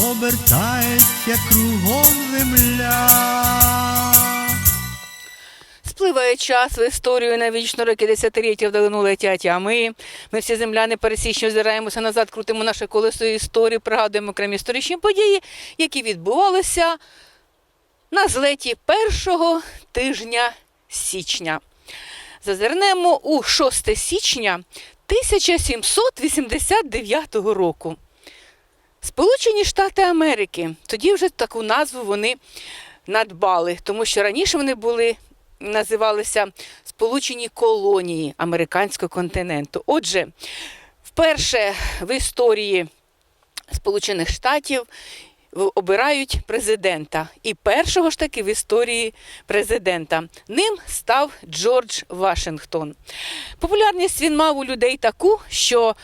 обертається кругом земля. Спливає час в історію навічно роки десятиліття вдалину летять, а ми, ми всі земляни пересічні озираємося назад, крутимо наше колесо історії, пригадуємо окремі історичні події, які відбувалися на злеті першого тижня січня. Зазирнемо у 6 січня 1789 року. Сполучені Штати Америки. Тоді вже таку назву вони надбали, тому що раніше вони були називалися Сполучені колонії американського континенту. Отже, вперше в історії Сполучених Штатів обирають президента. І першого ж таки в історії президента. Ним став Джордж Вашингтон. Популярність він мав у людей таку, що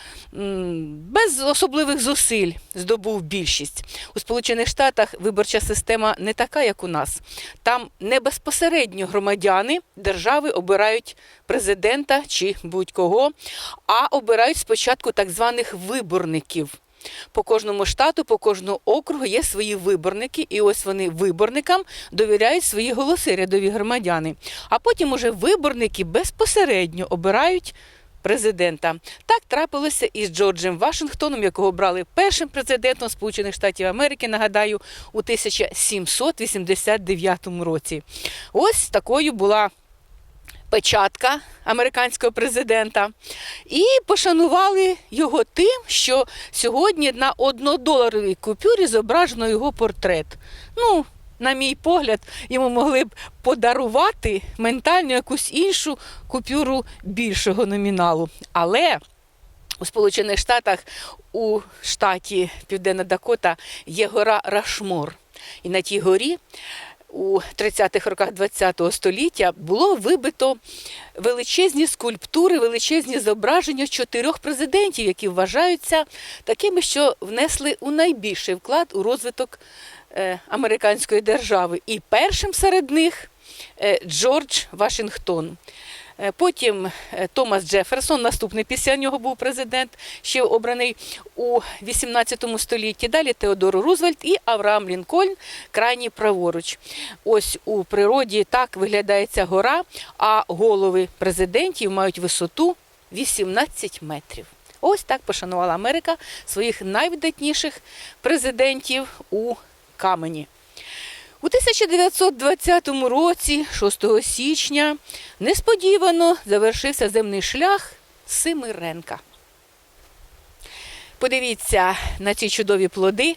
без особливих зусиль здобув більшість. У Сполучених Штатах виборча система не така, як у нас. Там не безпосередньо громадяни держави обирають президента чи будь-кого, а обирають спочатку так званих виборників. По кожному штату, по кожному округу є свої виборники, і ось вони виборникам довіряють свої голоси рядові громадяни. А потім уже виборники безпосередньо обирають президента. Так трапилося і з Джорджем Вашингтоном, якого брали першим президентом Сполучених Штатів Америки, нагадаю, у 1789 році. Ось такою була печатка американського президента, і пошанували його тим, що сьогодні на однодоларовій купюрі зображено його портрет. Ну, на мій погляд, йому могли б подарувати ментально якусь іншу купюру більшого номіналу. Але у Сполучених Штатах у штаті Південна Дакота є гора Рашмор. І на тій горі у 30-х роках ХХ століття було вибито величезні скульптури, величезні зображення чотирьох президентів, які вважаються такими, що внесли у найбільший вклад у розвиток е, американської держави. І першим серед них е, Джордж Вашингтон. Е, Потім е, Томас Джеферсон, наступний після нього був президент, ще обраний у 18 столітті. Далі Теодор Рузвельт і Авраам Лінкольн, крайній праворуч. Ось у природі так виглядає ця гора, а голови президентів мають висоту 18 метрів. Ось так пошанувала Америка своїх найвидатніших президентів у камені. У 1920 році, 6 січня, несподівано завершився земний шлях Семиренка. Подивіться на ці чудові плоди,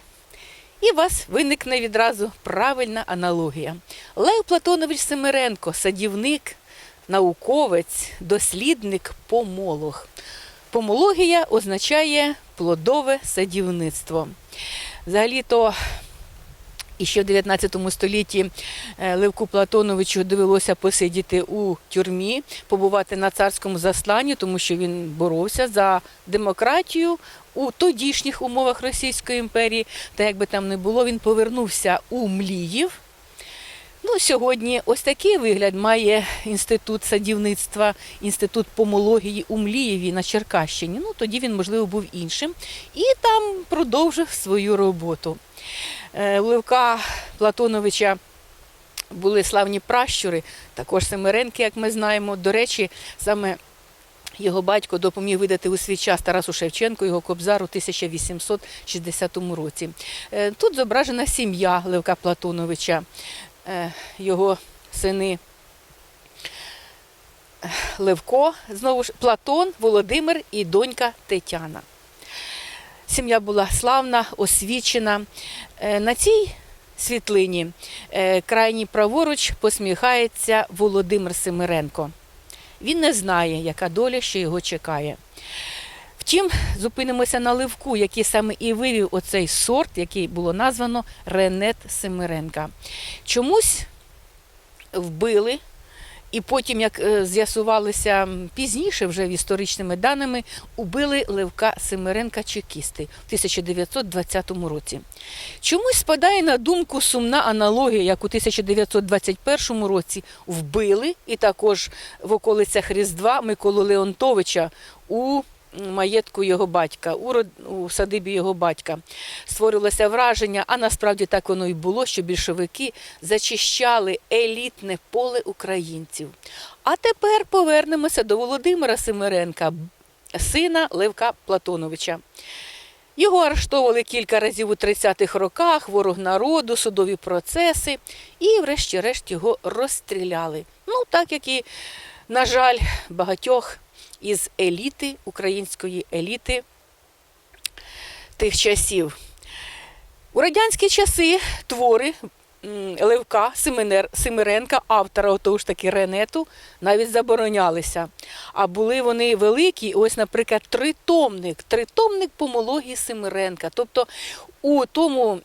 і у вас виникне відразу правильна аналогія. Лев Платонович Семиренко, садівник, науковець, дослідник, помолог. Помологія означає плодове садівництво. Взагалі-то і ще в 19 столітті е, Левку Платоновичу довелося посидіти у тюрмі, побувати на царському засланні, тому що він боровся за демократію у тодішніх умовах Російської імперії. Та як би там не було, він повернувся у Мліїв. Ну, сьогодні ось такий вигляд має інститут садівництва, інститут помології у Млієві на Черкащині. Ну, тоді він, можливо, був іншим. І там продовжив свою роботу. Е, У Левка Платоновича були славні пращури, також Семеренки, як ми знаємо. До речі, саме його батько допоміг видати у свій час Тарасу Шевченку його кобзар у 1860 році. Е, Тут зображена сім'я Левка Платоновича, Е, його сини Левко, знову ж Платон, Володимир і донька Тетяна. Сім'я була славна, освічена. Е, На цій світлині е, крайній праворуч посміхається Володимир Семиренко. Він не знає, яка доля ще його чекає. Втім, зупинимося на ливку, який саме і вивів оцей сорт, який було названо Ренет Семиренка. Чомусь вбили. І потім, як е, з'ясувалося пізніше, вже в історичними даними, убили Левка Семиренка чекісти в 1920 році. Чомусь спадає на думку сумна аналогія, як у 1921 році вбили і також в околицях Різдва Миколу Леонтовича у маєтку його батька, у, садибі його батька. Створилося враження, а насправді так воно і було, що більшовики зачищали елітне поле українців. А тепер повернемося до Володимира Семиренка, сина Левка Платоновича. Його арештовували кілька разів у 30-х роках, ворог народу, судові процеси, і, врешті-решт, його розстріляли. Ну, так як і, на жаль, багатьох із еліти, української еліти тих часів. У радянські часи твори Левка Семиренка, автора того ж таки Ренету, навіть заборонялися. А були вони великі, ось, наприклад, тритомник, тритомник помології Семиренка. Тобто у тому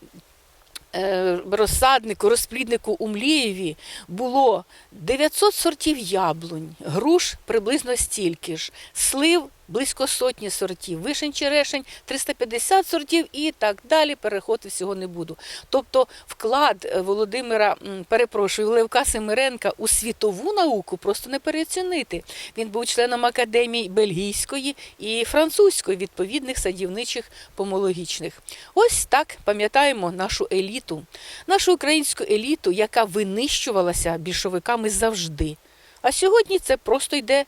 розсаднику, розпліднику у Млієві було 900 сортів яблунь, груш приблизно стільки ж, слив близько сотні сортів, вишень черешень 350 сортів і так далі. Переходити всього не буду. Тобто вклад е, Володимира, перепрошую, Левка Семиренка у світову науку просто не переоцінити. Він був членом академій бельгійської і французької відповідних садівничих помологічних. Ось так пам'ятаємо нашу еліту, нашу українську еліту, яка винищувалася більшовиками завжди. А сьогодні це просто йде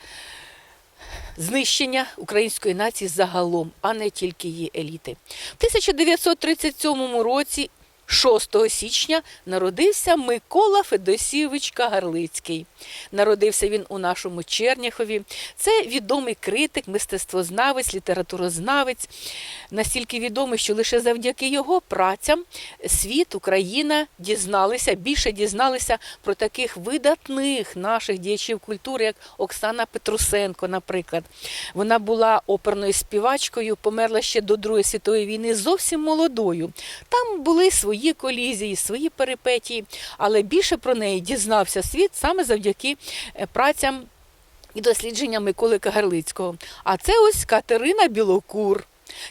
знищення української нації загалом, а не тільки її еліти. В 1937 році, 6 січня, народився Микола Федосійович Кагарлицький. Народився він у нашому Черняхові. Це відомий критик, мистецтвознавець, літературознавець. Настільки відомий, що лише завдяки його працям світ, Україна дізналися, більше дізналися про таких видатних наших діячів культури, як Оксана Петрусенко, наприклад. Вона була оперною співачкою, померла ще до Другої світової війни зовсім молодою. Там були свої колізії, свої перипетії, але більше про неї дізнався світ саме завдяки е, працям і дослідженням Миколи Кагарлицького. А це ось Катерина Білокур.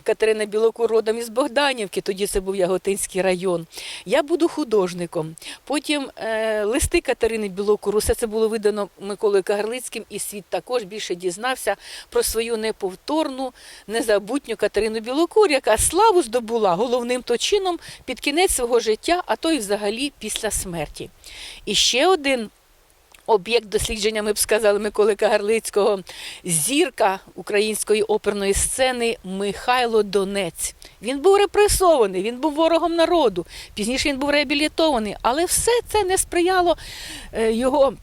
Катерина Білокур родом із Богданівки, тоді це був Яготинський район. Я буду художником. Потім е, листи Катерини Білокур, усе це було видано Миколою Кагарлицьким, і світ також більше дізнався про свою неповторну, незабутню Катерину Білокур, яка славу здобула головним то чином під кінець свого життя, а то й взагалі після смерті. І ще один об'єкт дослідження, ми б сказали, Миколи Кагарлицького, зірка української оперної сцени Михайло Донець. Він був репресований, він був ворогом народу. Пізніше він був реабілітований, але все це не сприяло е, його.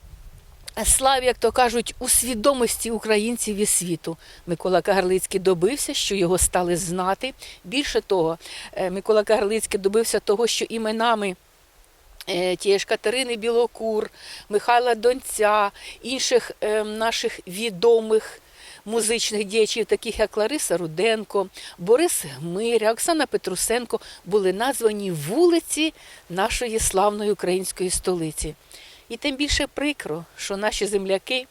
Славі, як то кажуть, у свідомості українців і світу. Микола Кагарлицький добився, що його стали знати. Більше того, е, Микола Кагарлицький добився того, що іменами тієї ж Катерини Білокур, Михайла Донця, інших е, наших відомих музичних діячів, таких як Лариса Руденко, Борис Гмиря, Оксана Петрусенко, були названі вулиці нашої славної української столиці. І тим більше прикро, що наші земляки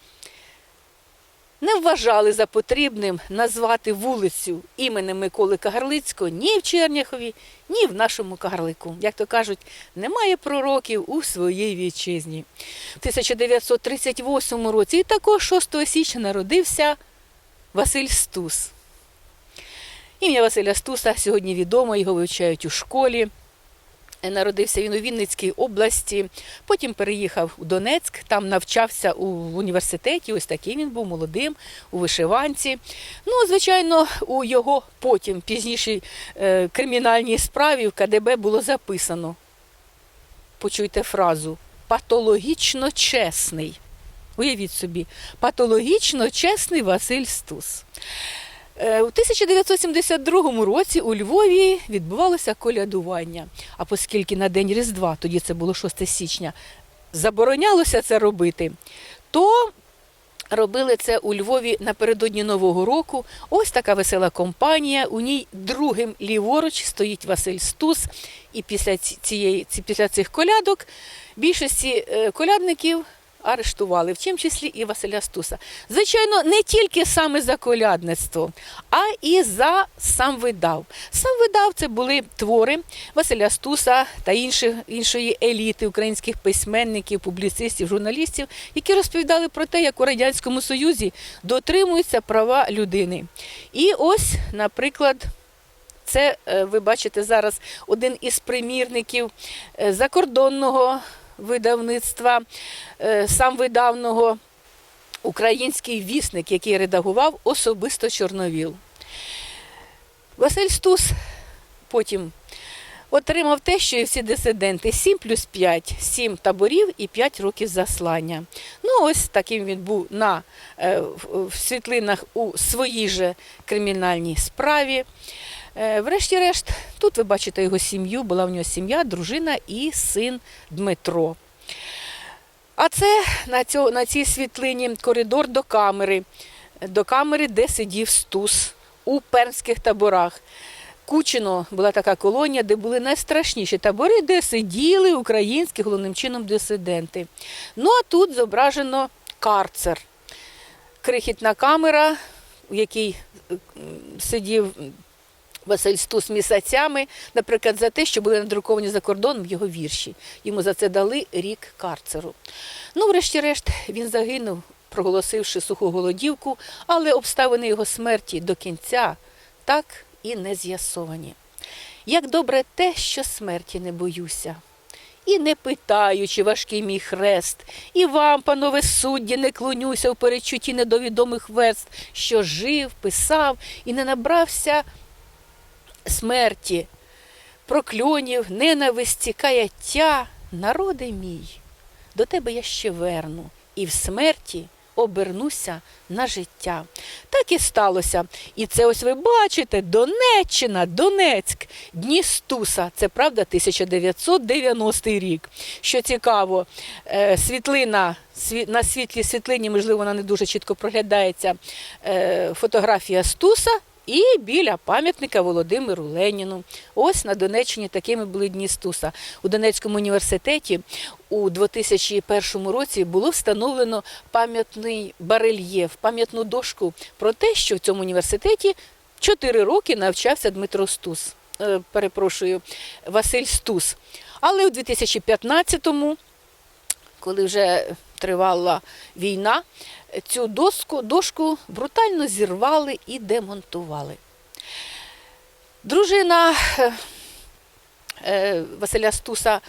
не вважали за потрібним назвати вулицю іменем Миколи Кагарлицького ні в Черняхові, ні в нашому Кагарлику. Як то кажуть, немає пророків у своїй вітчизні. В 1938 році і також 6 січня народився Василь Стус. Ім'я Василя Стуса сьогодні відомо, його вивчають у школі. Народився він у Вінницькій області, потім переїхав у Донецьк, там навчався у університеті. Ось такий він був молодим у вишиванці. Ну, звичайно, у його потім пізнішій е, кримінальній справі в КДБ було записано. Почуйте фразу патологічно чесний. Уявіть собі, патологічно чесний Василь Стус. Е, У 1972 році у Львові відбувалося колядування. А оскільки на День Різдва, тоді це було 6 січня, заборонялося це робити, то Робили це у Львові напередодні Нового року. Ось така весела компанія. У ній другим ліворуч стоїть Василь Стус. І після цієї після цих колядок більшості е, колядників арештували, в тім числі і Василя Стуса. Звичайно, не тільки саме за колядництво, а і за сам видав. Сам видав це були твори Василя Стуса та інших, іншої еліти українських письменників, публіцистів, журналістів, які розповідали про те, як у Радянському Союзі дотримуються права людини. І ось, наприклад, це е, ви бачите зараз один із примірників е, закордонного видавництва, е, сам видавного український вісник, який редагував особисто Чорновіл. Василь Стус потім отримав те, що і всі дисиденти: 7 плюс 5, 7 таборів і 5 років заслання. Ну, ось таким він був на е, в- світлинах у своїй же кримінальній справі. Е, Врешті-решт, тут ви бачите його сім'ю, була в нього сім'я, дружина і син Дмитро. А це на, цьо, на цій світлині коридор до камери, до камери, де сидів Стус у пермських таборах. Кучино була така колонія, де були найстрашніші табори, де сиділи українські головним чином дисиденти. Ну а тут зображено карцер. Крихітна камера, в якій сидів Василь Стус місяцями, наприклад, за те, що були надруковані за кордоном його вірші. Йому за це дали рік карцеру. Ну, врешті-решт, він загинув, проголосивши суху голодівку, але обставини його смерті до кінця так і не з'ясовані. Як добре те, що смерті не боюся. І не питаю, чи важкий мій хрест, і вам, панове судді, не клонюся в перечутті недовідомих верст, що жив, писав і не набрався смерті, прокльонів, ненависті, каяття, народи мій, до тебе я ще верну, і в смерті обернуся на життя. Так і сталося. І це ось ви бачите, Донеччина, Донецьк, дні Стуса. Це правда 1990 рік. Що цікаво, е, світлина на світлій світлині, можливо, вона не дуже чітко проглядається. е, Фотографія Стуса. І біля пам'ятника Володимиру Леніну. Ось на Донеччині такими були дні Стуса. У Донецькому університеті у 2001 році було встановлено пам'ятний барельєф, пам'ятну дошку про те, що в цьому університеті 4 роки навчався Дмитро Стус. Е, перепрошую, Василь Стус. Але у 2015-му коли вже тривала війна, цю доску, дошку брутально зірвали і демонтували. Дружина е, е, Василя Стуса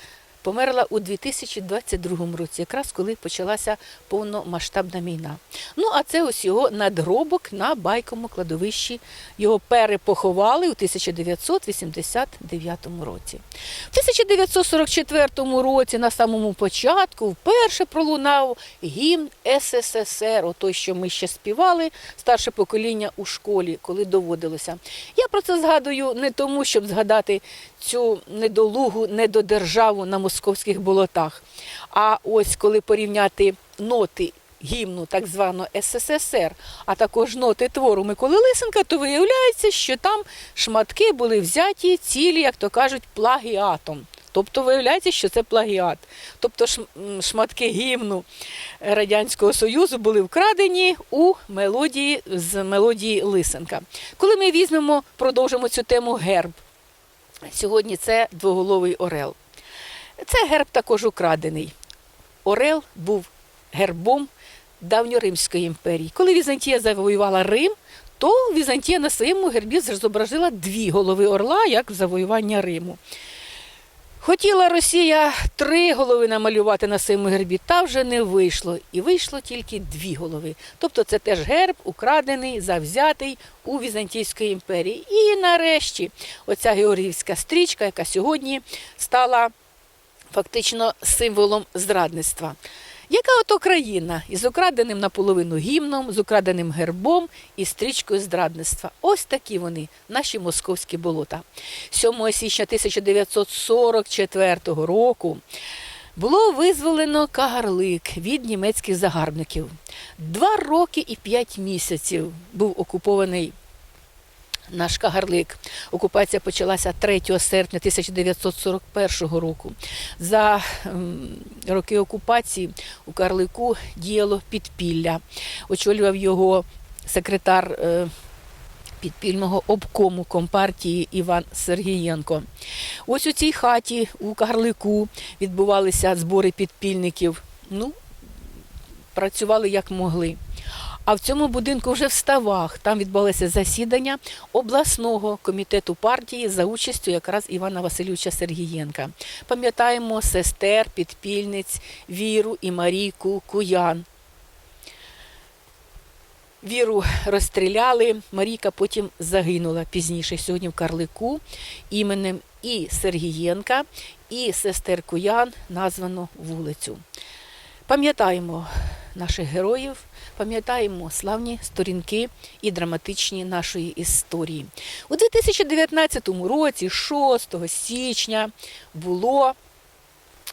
померла у 2022 році, якраз коли почалася повномасштабна війна. Ну, а це ось його надгробок на байковому кладовищі. Його перепоховали у 1989 році. В 1944 році, на самому початку, вперше пролунав гімн СССР, отой, що ми ще співали, старше покоління у школі, коли доводилося. Я про це згадую не тому, щоб згадати цю недолугу недодержаву на московських болотах. А ось коли порівняти ноти гімну так званого СССР, а також ноти твору Миколи Лисенка, то виявляється, що там шматки були взяті цілі, як то кажуть, плагіатом. Тобто виявляється, що це плагіат. Тобто шм- шматки гімну Радянського Союзу були вкрадені у мелодії з мелодії Лисенка. Коли ми візьмемо, продовжимо цю тему герб. Сьогодні це двоголовий орел. Це герб також украдений. Орел був гербом давньоримської імперії. Коли Візантія завоювала Рим, то Візантія на своєму гербі зобразила дві голови орла, як завоювання Риму. Хотіла Росія три голови намалювати на своєму гербі, та вже не вийшло. І вийшло тільки дві голови. Тобто це теж герб, украдений, завзятий у Візантійської імперії. І нарешті оця георгіївська стрічка, яка сьогодні стала фактично символом зрадництва. Яка ото країна із украденим наполовину гімном, з украденим гербом і стрічкою зрадництва? Ось такі вони, наші московські болота. 7 січня 1944 року було визволено Кагарлик від німецьких загарбників. Два роки і п'ять місяців був окупований наш Кагарлик. Окупація почалася 3 серпня 1941 року. За ем, роки окупації у Карлику діяло підпілля. Очолював його секретар е, підпільного обкому компартії Іван Сергієнко. Ось у цій хаті у Карлику відбувалися збори підпільників. Ну, працювали як могли. А в цьому будинку вже в ставах там відбулося засідання обласного комітету партії за участю якраз Івана Васильовича Сергієнка. Пам'ятаємо сестер, підпільниць, Віру і Марійку Куян. Віру розстріляли, Марійка потім загинула пізніше сьогодні в Карлику іменем і Сергієнка, і сестер Куян названо вулицю. Пам'ятаємо наших героїв, пам'ятаємо славні сторінки і драматичні нашої історії. У 2019 році, 6 січня, було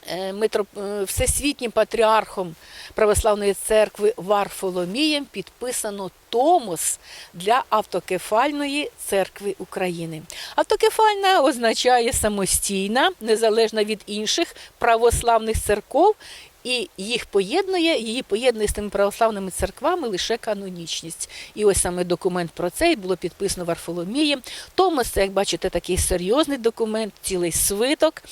е, е, всесвітнім патріархом Православної церкви Варфоломієм підписано Томос для автокефальної церкви України. Автокефальна означає самостійна, незалежна від інших православних церков. І їх поєднує, її поєднує з тими православними церквами лише канонічність. І ось саме документ про це було підписано Варфоломієм. Томос, це, як бачите, такий серйозний документ, цілий свиток.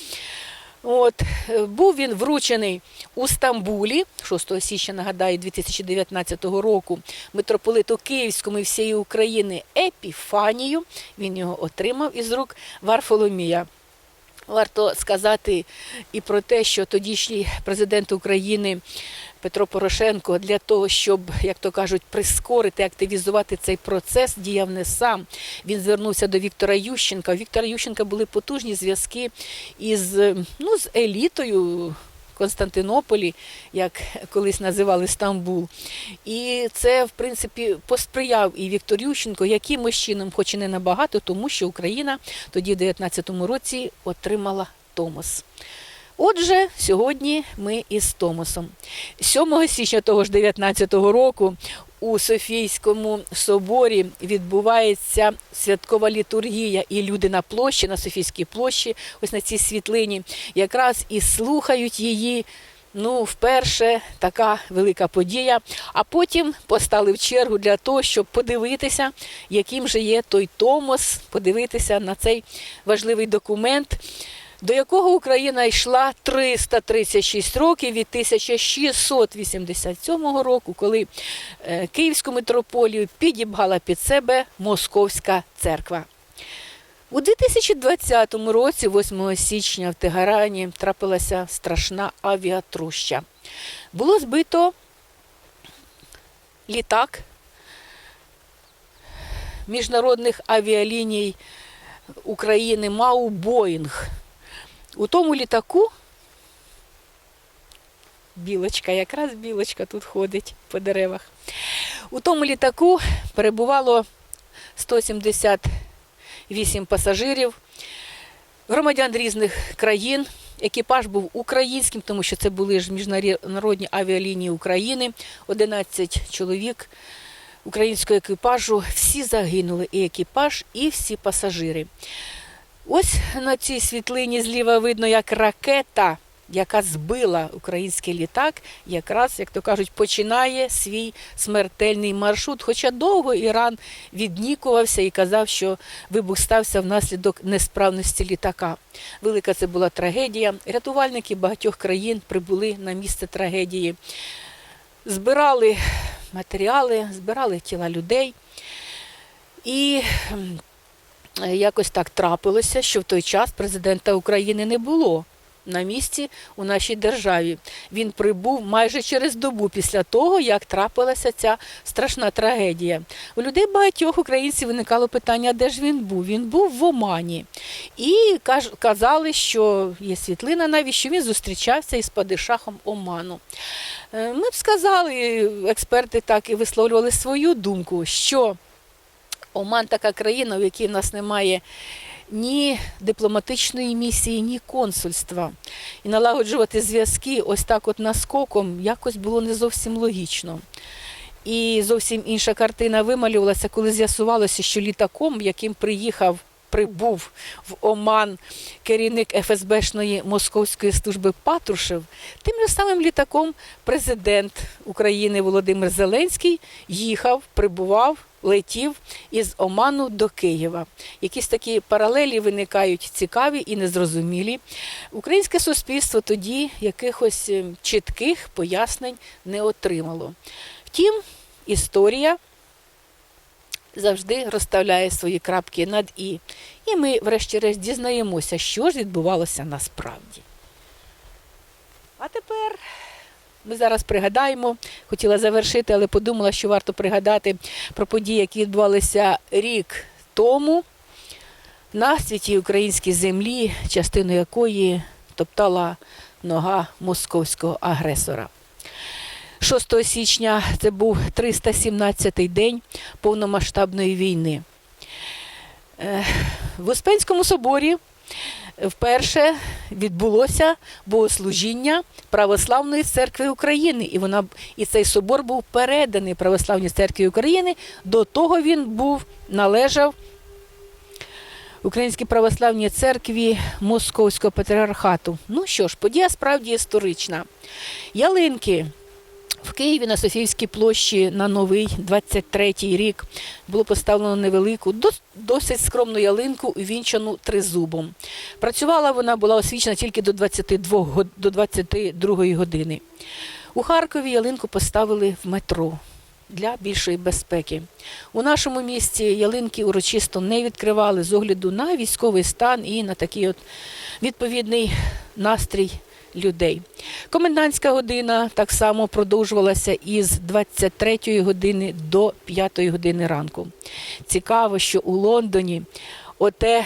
От, е, був він вручений у Стамбулі 6 січня, нагадаю, 2019 року митрополиту Київському і всієї України Епіфанію. Він його отримав із рук Варфоломія. Варто сказати і про те, що тодішній президент України Петро Порошенко для того, щоб, як то кажуть, прискорити, активізувати цей процес, діяв не сам. Він звернувся до Віктора Ющенка. У Віктора Ющенка були потужні зв'язки із ну, з елітою. Константинополі, як колись називали Стамбул. І це, в принципі, посприяв і Віктор Ющенко якимось чином, хоч і не набагато, тому що Україна тоді, в 19-му році, отримала Томос. Отже, сьогодні ми із Томосом. 7 січня того ж 19-го року у Софійському соборі відбувається святкова літургія, і люди на площі, на Софійській площі, ось на цій світлині, якраз і слухають її. Ну, вперше така велика подія. А потім постали в чергу для того, щоб подивитися, яким же є той Томос, подивитися на цей важливий документ, до якого Україна йшла 336 років від 1687 року, коли е, Київську митрополію підібгала під себе Московська церква. У 2020 році, 8 січня, в Тегерані трапилася страшна авіатруща. Було збито літак міжнародних авіаліній України МАУ Боїнг. У тому літаку білочка, якраз білочка тут ходить по деревах. У тому літаку перебувало 178 пасажирів, громадян різних країн. Екіпаж був українським, тому що це були ж міжнародні авіалінії України, 11 чоловік українського екіпажу. Всі загинули, і екіпаж, і всі пасажири. Ось на цій світлині зліва видно, як ракета, яка збила український літак, якраз, як то кажуть, починає свій смертельний маршрут. Хоча довго Іран віднікувався і казав, що вибух стався внаслідок несправності літака. Велика це була трагедія. Рятувальники багатьох країн прибули на місце трагедії, збирали матеріали, збирали тіла людей. І якось так трапилося, що в той час президента України не було на місці у нашій державі. Він прибув майже через добу після того, як трапилася ця страшна трагедія. У людей багатьох українців виникало питання, де ж він був. Він був в Омані. І казали, що є світлина навіть, що він зустрічався із падишахом Оману. Е, Ми б сказали, експерти так і висловлювали свою думку, що Оман така країна, в якій в нас немає ні дипломатичної місії, ні консульства. І налагоджувати зв'язки ось так от наскоком якось було не зовсім логічно. І зовсім інша картина вималювалася, коли з'ясувалося, що літаком, яким приїхав, прибув в Оман керівник ФСБшної московської служби Патрушев, тим же самим літаком президент України Володимир Зеленський їхав, прибував, летів із Оману до Києва. Якісь такі паралелі виникають цікаві і незрозумілі. Українське суспільство тоді якихось е, чітких пояснень не отримало. Втім, історія завжди розставляє свої крапки над і. І ми, врешті-решт, дізнаємося, що ж відбувалося насправді. А тепер ми зараз пригадаємо, хотіла завершити, але подумала, що варто пригадати про події, які відбувалися рік тому на святій українській землі, частину якої топтала нога московського агресора. 6 січня це був 317-й день повномасштабної війни. Е, В Успенському соборі вперше відбулося богослужіння Православної церкви України. І, вона, і цей собор був переданий Православній церкві України. До того він був належав Українській православній церкві Московського патріархату. Ну що ж, подія справді історична. Ялинки в Києві на Софіївській площі на новий 23-й рік було поставлено невелику, досить скромну ялинку, увінчану тризубом. Працювала вона, була освічена тільки до 22, год- до 22 години. У Харкові ялинку поставили в метро для більшої безпеки. У нашому місті ялинки урочисто не відкривали з огляду на військовий стан і на такий от відповідний настрій людей. Комендантська година так само продовжувалася із 23-ї години до 5-ї години ранку. Цікаво, що у Лондоні оте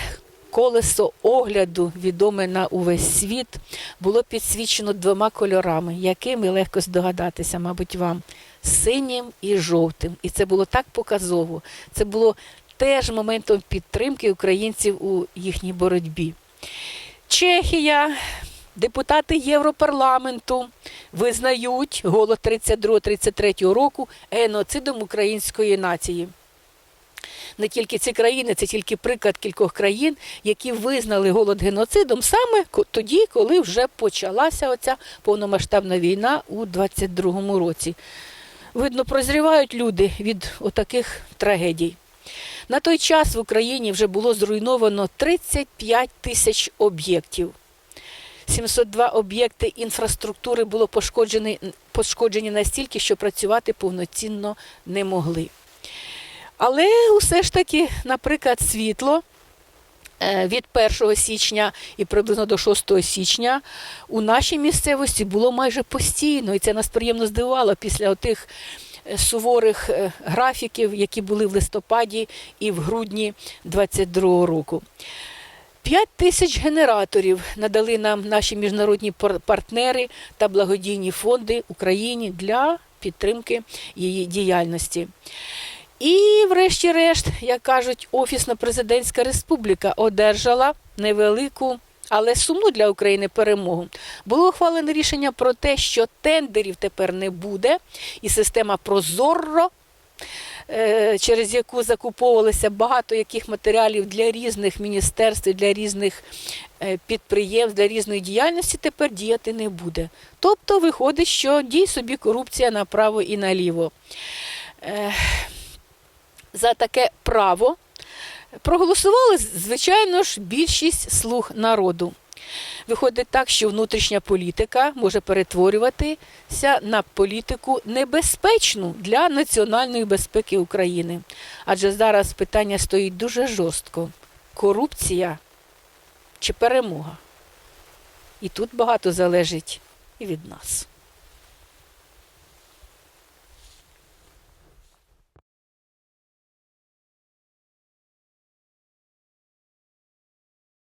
колесо огляду, відоме на увесь світ, було підсвічено двома кольорами, якими легко здогадатися, мабуть, вам синім і жовтим. І це було так показово. Це було теж моментом підтримки українців у їхній боротьбі. Чехія, депутати Європарламенту визнають голод 32-33 року геноцидом української нації. Не тільки ці країни, це тільки приклад кількох країн, які визнали голод геноцидом саме тоді, коли вже почалася оця повномасштабна війна у 22-му році. Видно, прозрівають люди від отаких трагедій. На той час в Україні вже було зруйновано 35 тисяч об'єктів. 702 об'єкти інфраструктури було пошкоджені, пошкоджені настільки, що працювати повноцінно не могли. Але усе ж таки, наприклад, світло е, від 1 січня і приблизно до 6 січня у нашій місцевості було майже постійно, і це нас приємно здивувало після отих е, суворих е, графіків, які були в листопаді і в грудні 22 року. 5 тисяч генераторів надали нам наші міжнародні партнери та благодійні фонди Україні для підтримки її діяльності. І, врешті-решт, як кажуть, Офісно-президентська республіка одержала невелику, але сумну для України перемогу. Було ухвалене рішення про те, що тендерів тепер не буде, і система Прозорро е, через яку закуповувалося багато яких матеріалів для різних міністерств, для різних е, підприємств, для різної діяльності, тепер діяти не буде. Тобто виходить, що дій собі корупція направо і наліво. Е, За таке право проголосували, звичайно ж, більшість слуг народу. Виходить так, що внутрішня політика може перетворюватися на політику небезпечну для національної безпеки України. Адже зараз питання стоїть дуже жорстко: корупція чи перемога. І тут багато залежить і від нас.